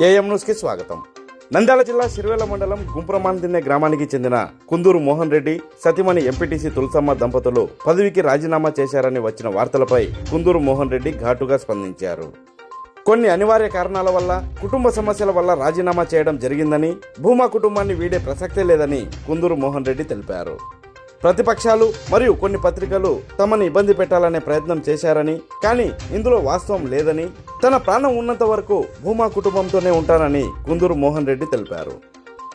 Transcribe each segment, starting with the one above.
AM న్యూస్కి స్వాగతం. నంద్యాల జిల్లా సిరివేల మండలం గుంపురమాన్దిన్నె గ్రామానికి చెందిన కుందూరు మోహన్ రెడ్డి సతిమణి ఎంపీటీసీ తులసమ్మ దంపతులు పదవికి రాజీనామా చేశారని వచ్చిన వార్తలపై కుందూరు మోహన్ రెడ్డి ఘాటుగా స్పందించారు. కొన్ని అనివార్య కారణాల వల్ల కుటుంబ సమస్యల వల్ల రాజీనామా చేయడం జరిగిందని భూమా కుటుంబాన్ని వీడే ప్రసక్తే లేదని కుందూరు మోహన్ రెడ్డి తెలిపారు. ప్రతిపక్షాలు మరియు కొన్ని పత్రికలు తమను ఇబ్బంది పెట్టాలనే ప్రయత్నం చేశారని కానీ ఇందులో వాస్తవం లేదని తన ప్రాణం ఉన్నంత వరకు భూమా కుటుంబంతోనే ఉంటానని కుందూరు మోహన్ రెడ్డి తెలిపారు.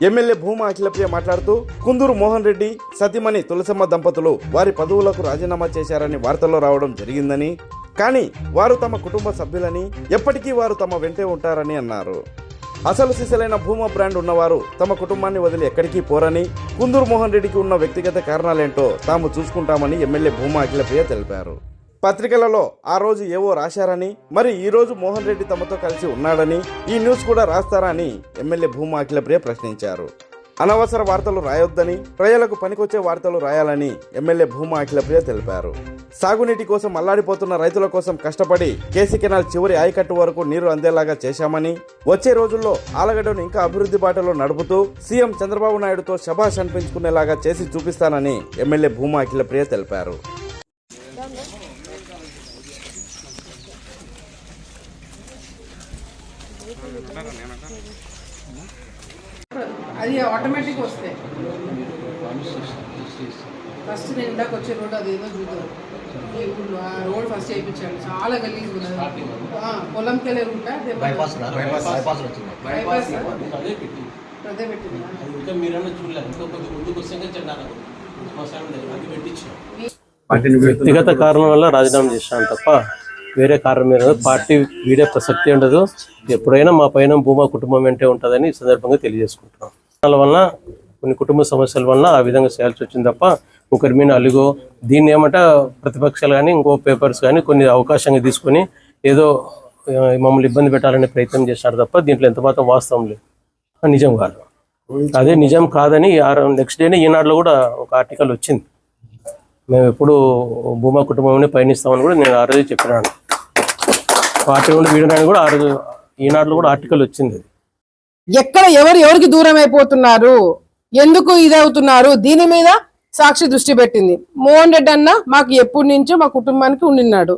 ఎమ్మెల్యే భూమా అఖిలప్రియ మాట్లాడుతూ కుందూరు మోహన్ రెడ్డి సతీమణి తులసమ్మ దంపతులు వారి పదవులకు రాజీనామా చేశారని వార్తల్లో రావడం జరిగిందని కానీ వారు తమ కుటుంబ సభ్యులని ఎప్పటికీ వారు తమ వెంటే ఉంటారని అన్నారు. అసలు సిసలైన భూమా బ్రాండ్ ఉన్నవారు తమ కుటుంబాన్ని వదిలి ఎక్కడికి పోరని కుందూరు మోహన్ రెడ్డికి ఉన్న వ్యక్తిగత కారణాలేంటో తాము చూసుకుంటామని ఎమ్మెల్యే భూమా అఖిలప్రియ తెలిపారు. పత్రికలలో ఆ రోజు ఏవో రాశారని మరి ఈ రోజు మోహన్ రెడ్డి తమతో కలిసి ఉన్నాడని ఈ న్యూస్ కూడా రాస్తారా అని ఎమ్మెల్యే భూమా అఖిలప్రియ ప్రశ్నించారు. అనవసర వార్తలు రాయొద్దని ప్రజలకు పనికొచ్చే వార్తలు రాయాలని ఎమ్మెల్యే భూమా అఖిలప్రియ తెలిపారు. సాగునీటి కోసం అల్లాడిపోతున్న రైతుల కోసం కష్టపడి కేసీ కెనాల్ చివరి ఆయకట్టు వరకు నీరు అందేలాగా చేశామని వచ్చే రోజుల్లో ఆలగడ్డను ఇంకా అభివృద్ధి బాటలో నడుపుతూ సీఎం చంద్రబాబు నాయుడుతో శభాష్ అనిపించుకునేలాగా చేసి చూపిస్తానని ఎమ్మెల్యే భూమా అఖిలప్రియ తెలిపారు. అది ఆటోమేటిక్ వస్తాయి. ఫస్ట్ నేను ఇందాక వచ్చే రోడ్ అది ఏదో చూద్దాం. ఈ ఊళ్ళో ఆ రోడ్ ఫస్ట్ చేయించాను చాలా గలీజ్ ఉన్నది ఆ, పొలంకి వెళ్ళే రూట్ బైపాస్ రా, బైపాస్ బైపాస్ వచ్చింది. బైపాస్ అదే పెట్టి అదే పెట్టింది. ఇంకా మీరన్నా చూడలేదు. ఇంకా ముందుకు వస్తే అది వ్యక్తిగత కారణం వల్ల రాజీనామా చేశాను తప్ప వేరే కారణం మీద. పార్టీ వీడే ప్రసక్తి ఉండదు. ఎప్పుడైనా మా పైన భూమా కుటుంబం వెంటే ఉంటుందని ఈ సందర్భంగా తెలియజేసుకుంటున్నాం. దాని వలన కొన్ని కుటుంబ సమస్యల వలన ఆ విధంగా చేయాల్సి వచ్చింది తప్ప ఒకరి మీద అలుగో దీన్ని ఏమంట ప్రతిపక్షాలు కానీ ఇంకో పేపర్స్ కానీ కొన్ని అవకాశంగా తీసుకొని ఏదో మమ్మల్ని ఇబ్బంది పెట్టాలనే ప్రయత్నం చేశారు తప్ప దీంట్లో ఎంత మాత్రం వాస్తవం లేదు. నిజం కాదు. అదే నిజం కాదని నెక్స్ట్ డేనే ఈనాడులో కూడా ఒక ఆర్టికల్ వచ్చింది. మేము ఎప్పుడు భూమా కుటుంబంలోనే పయనిస్తామని కూడా నేను ఆ రోజు చెప్పినాను. పార్టీ నుండి వీడడానికి కూడా ఆ రోజు ఈనాడులో కూడా ఆర్టికల్ వచ్చింది ఎక్కడ ఎవరు ఎవరికి దూరం అయిపోతున్నారు ఎందుకు ఇదవుతున్నారు? దీని మీద సాక్షి దృష్టి పెట్టింది. మోహన్ రెడ్డి అన్న మాకు ఎప్పటి నుంచో మా కుటుంబానికి ఉండిన్నాడు.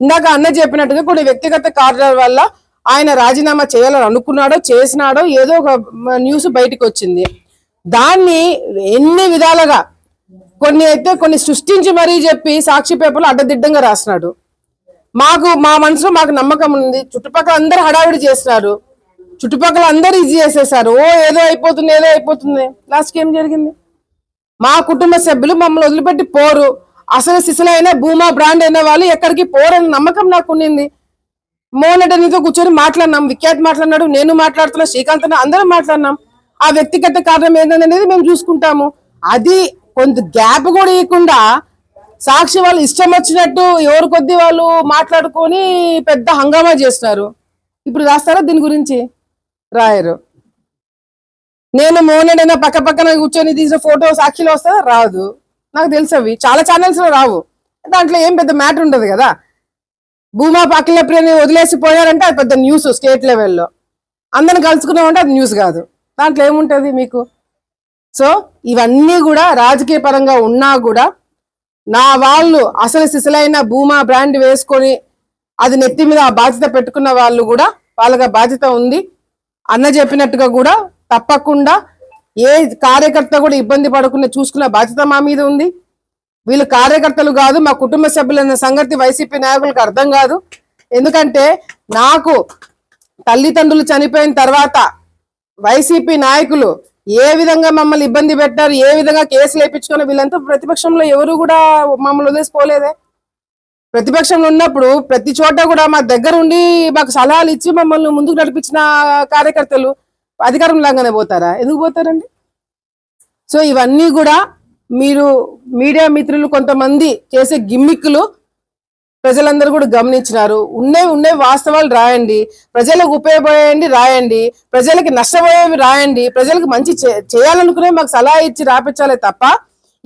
ఇందాక అన్న చెప్పినట్టుగా కొన్ని వ్యక్తిగత కారణాల వల్ల ఆయన రాజీనామా చేయాలని అనుకున్నాడో చేసినాడో ఏదో ఒక న్యూస్ బయటకు వచ్చింది. దాన్ని ఎన్ని విధాలుగా కొన్ని అయితే కొన్ని సృష్టించి మరీ చెప్పి సాక్షి పేపర్లు అడ్డదిడ్డంగా రాసినాడు మాకు మా మనసులో మాకు నమ్మకం ఉంది. చుట్టుపక్కల అందరు హడావిడి చేస్తున్నారు. చుట్టుపక్కల అందరూ ఈజీ చేసేసారు. ఓ ఏదో అయిపోతుంది ఏదో అయిపోతుంది. లాస్ట్కి ఏం జరిగింది? మా కుటుంబ సభ్యులు మమ్మల్ని వదిలిపెట్టి పోరు. అసలు సిసలైన భూమా బ్రాండ్ అయిన వాళ్ళు ఎక్కడికి పోరని నమ్మకం నాకు ఉండింది మోనటనితో కూర్చొని మాట్లాడినాం. విఖ్యాత్ మాట్లాడినాడు నేను మాట్లాడుతున్నా శ్రీకాంత్ అందరూ అందరం మాట్లాడినాం. ఆ వ్యక్తిగత కారణం ఏంటనేది మేము చూసుకుంటాము. అది కొంత గ్యాప్ కూడా ఇవ్వకుండా సాక్షి వాళ్ళు ఇష్టం వచ్చినట్టు ఎవరు కొద్ది వాళ్ళు మాట్లాడుకొని పెద్ద హంగామా చేస్తున్నారు. ఇప్పుడు రాస్తారా దీని గురించి? రాయరు. నేను మోనడైనా పక్క పక్కన కూర్చొని తీసిన ఫోటో సాక్షిలో వస్తుందా రాదు. నాకు తెలుసు అవి చాలా ఛానల్స్లో రావు. దాంట్లో ఏం పెద్ద మ్యాటర్ ఉండదు కదా. భూమా పక్కల ప్రియని వదిలేసి పోయారంటే అది పెద్ద న్యూస్ స్టేట్ లెవెల్లో అందరిని కలుసుకున్నామంటే అది న్యూస్ కాదు. దాంట్లో ఏముంటుంది మీకు? సో ఇవన్నీ కూడా రాజకీయ పరంగా ఉన్నా కూడా నా వాళ్ళు అసలు సిసలైన భూమా బ్రాండ్ వేసుకొని అది నెత్తి మీద ఆ బాధ్యత పెట్టుకున్న వాళ్ళు కూడా వాళ్ళకి బాధ్యత ఉంది. అన్న చెప్పినట్టుగా కూడా తప్పకుండా ఏ కార్యకర్త కూడా ఇబ్బంది పడకుండా చూసుకునే బాధ్యత మా మీద ఉంది. వీళ్ళు కార్యకర్తలు కాదు మా కుటుంబ సభ్యులన్న సంగతి వైసీపీ నాయకులకు అర్థం కాదు. ఎందుకంటే నాకు తల్లిదండ్రులు చనిపోయిన తర్వాత వైసీపీ నాయకులు ఏ విధంగా మమ్మల్ని ఇబ్బంది పెట్టారు ఏ విధంగా కేసులు వేయించుకొని వీళ్ళంతా ప్రతిపక్షంలో ఎవరు కూడా మమ్మల్ని వదిలేసిపోలేదే. ప్రతిపక్షంలో ఉన్నప్పుడు ప్రతి చోట కూడా మా దగ్గర ఉండి మాకు సలహాలు ఇచ్చి మమ్మల్ని ముందుకు నడిపించిన కార్యకర్తలు అధికారం లాగానే పోతారా? ఎందుకు పోతారండి? సో ఇవన్నీ కూడా మీరు మీడియా మిత్రులు కొంతమంది చేసే గిమ్మిక్కులు ప్రజలందరూ కూడా గమనించినారు. ఉన్నవి ఉన్నే వాస్తవాలు రాయండి. ప్రజలకు ఉపయోగపడేయండి రాయండి. ప్రజలకి నష్టపోయేవి రాయండి. ప్రజలకు మంచి చేయాలనుకునే మాకు సలహా ఇచ్చి రాపించాలే తప్ప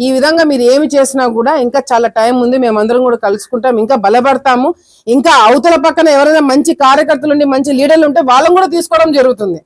ఈ విధంగా మీరు ఏమి చేసినా కూడా ఇంకా చాలా టైం ఉంది మేమందరం కూడా కలుసుకుంటాం ఇంకా బలపడతాము. ఇంకా అవతల పక్కన ఎవరైనా మంచి కార్యకర్తలు ఉండి మంచి లీడర్లు ఉంటే వాళ్ళని కూడా తీసుకోవడం జరుగుతుంది.